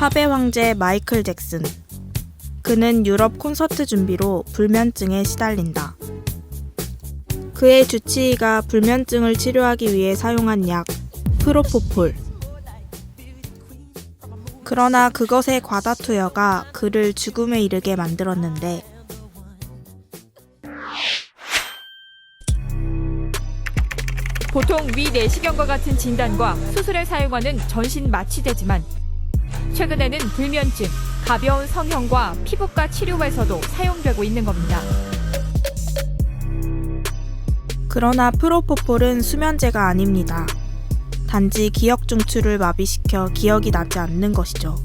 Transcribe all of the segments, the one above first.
팝의 황제 마이클 잭슨. 그는 유럽 콘서트 준비로 불면증에 시달린다. 그의 주치의가 불면증을 치료하기 위해 사용한 약, 프로포폴. 그러나 그것의 과다 투여가 그를 죽음에 이르게 만들었는데 보통 위 내시경과 같은 진단과 수술에 사용하는 전신 마취제지만 최근에는 불면증, 가벼운 성형과 피부과 치료에서도 사용되고 있는 겁니다. 그러나 프로포폴은 수면제가 아닙니다. 단지 기억 중추를 마비시켜 기억이 나지 않는 것이죠.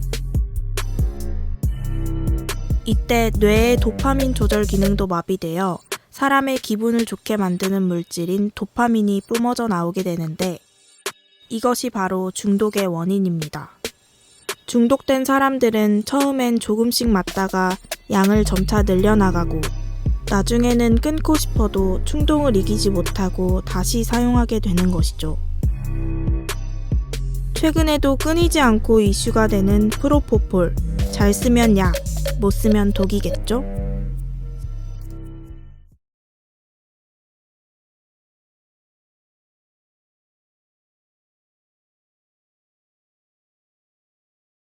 이때 뇌의 도파민 조절 기능도 마비되어 사람의 기분을 좋게 만드는 물질인 도파민이 뿜어져 나오게 되는데 이것이 바로 중독의 원인입니다. 중독된 사람들은 처음엔 조금씩 맞다가 양을 점차 늘려나가고 나중에는 끊고 싶어도 충동을 이기지 못하고 다시 사용하게 되는 것이죠. 최근에도 끊이지 않고 이슈가 되는 프로포폴. 잘 쓰면 약, 못 쓰면 독이겠죠?